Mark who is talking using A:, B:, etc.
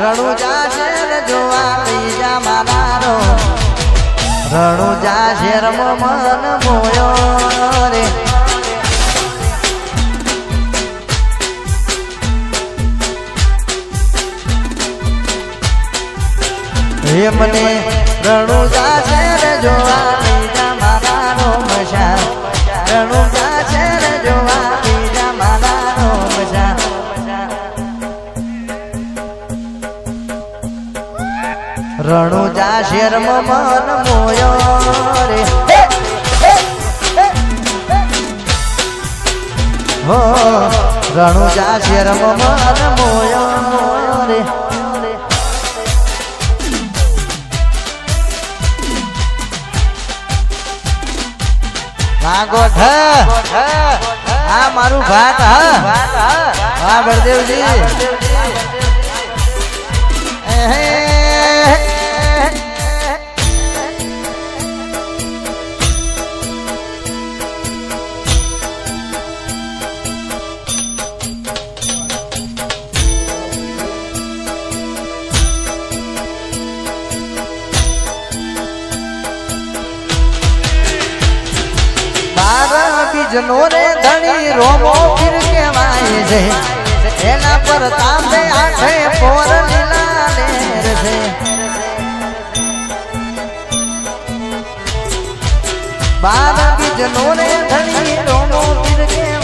A: રણુ share જોવા બીજા મારો રણુ જા શેર મન મોયો રે. હે મને રણુ જા શેર જોવા બીજા મારો મશા રણુ શેર જોવા બીજા રણુજા શેરમાં મન મોયો રે. હે! રણુજા શેરમાં મન મોયો રે. આ મારું ભાત હા. હા. બળદેવજી. બીજનો રે ધણી રોમો પીર કહેવાય છે. એના પર તાંબે આઠે પોર લીલા લેર છે બાર બીજનો રે ધણી રોમો પીર કહેવાય